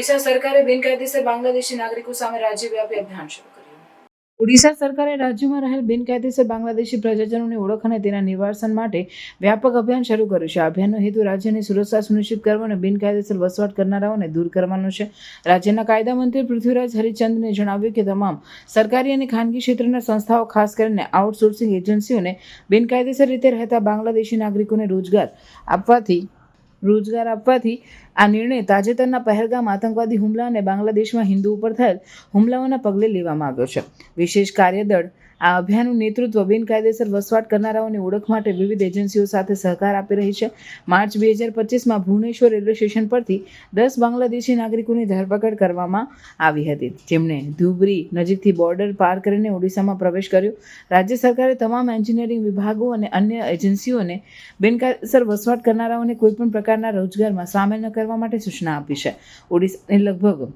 ઓડિશા સરકારે બિનકાયદેસર બાંગ્લાદેશી નાગરિકો સામે રાજ્યવ્યાપી અભિયાન શરૂ ઓડિશા સરકારે રાજ્યમાં રહેલ બિનકાયદેસર બાંગ્લાદેશી પ્રજાજનોની ઓળખ અને તેના નિવારણ માટે વ્યાપક અભિયાન શરૂ કર્યું છે. અભિયાનનો હેતુ રાજ્યની સુરક્ષા સુનિશ્ચિત કરવો અને બિનકાયદેસર વસવાટ કરનારાઓને દૂર કરવાનો છે. રાજ્યના કાયદા મંત્રી પૃથ્વીરાજ હરિચંદને જણાવ્યું કે તમામ સરકારી અને ખાનગી ક્ષેત્રના સંસ્થાઓ, ખાસ કરીને આઉટસોર્સિંગ એજન્સીઓને બિનકાયદેસર રીતે રહેતા બાંગ્લાદેશી નાગરિકોને રોજગાર આપવાથી રોજગાર આપવાથી આ નિર્ણય તાજેતરના પહેલગામ આતંકવાદી હુમલા અને બાંગ્લાદેશમાં હિન્દુ ઉપર થયેલ હુમલાઓના પગલે લેવામાં આવ્યો છે. વિશેષ કાર્યદળ આ અભિયાનનું નેતૃત્વ બિનકાયદેસર વસવાટ કરનારાઓની ઓળખ માટે વિવિધ એજન્સીઓ સાથે સહકાર આપી રહી છે. માર્ચ બે હજાર પચીસમાં ભુવનેશ્વર રેલવે સ્ટેશન પરથી દસ બાંગ્લાદેશી નાગરિકોની ધરપકડ કરવામાં આવી હતી. જેમણે ધુબરી નજીકથી બોર્ડર પાર કરીને ઓડિશામાં પ્રવેશ કર્યો. રાજ્ય સરકારે તમામ એન્જિનિયરિંગ વિભાગો અને અન્ય એજન્સીઓને બિનકાયદેસર વસવાટ કરનારાઓને કોઈપણ પ્રકારના રોજગારમાં સામેલ ન કરવા માટે સૂચના આપી છે. ઓડિશાને લગભગ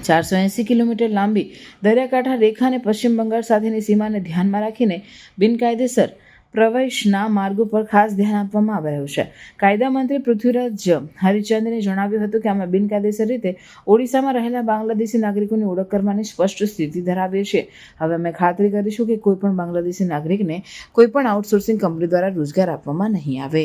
ચારસો એંસી કિલોમીટર લાંબી દરિયાકાંઠા રેખા અને પશ્ચિમ બંગાળ સાથેની સીમાને ધ્યાનમાં રાખીને બિનકાયદેસર પ્રવેશના માર્ગો પર ખાસ ધ્યાન આપવામાં આવી રહ્યું છે. કાયદા મંત્રી પૃથ્વીરાજ હરિચંદને જણાવ્યું હતું કે અમે બિનકાયદેસર રીતે ઓડિશામાં રહેલા બાંગ્લાદેશી નાગરિકોની ઓળખ કરવાની સ્પષ્ટ સ્થિતિ ધરાવીએ છીએ. હવે અમે ખાતરી કરીશું કે કોઈપણ બાંગ્લાદેશી નાગરિકને કોઈપણ આઉટસોર્સિંગ કંપની દ્વારા રોજગાર આપવામાં નહીં આવે.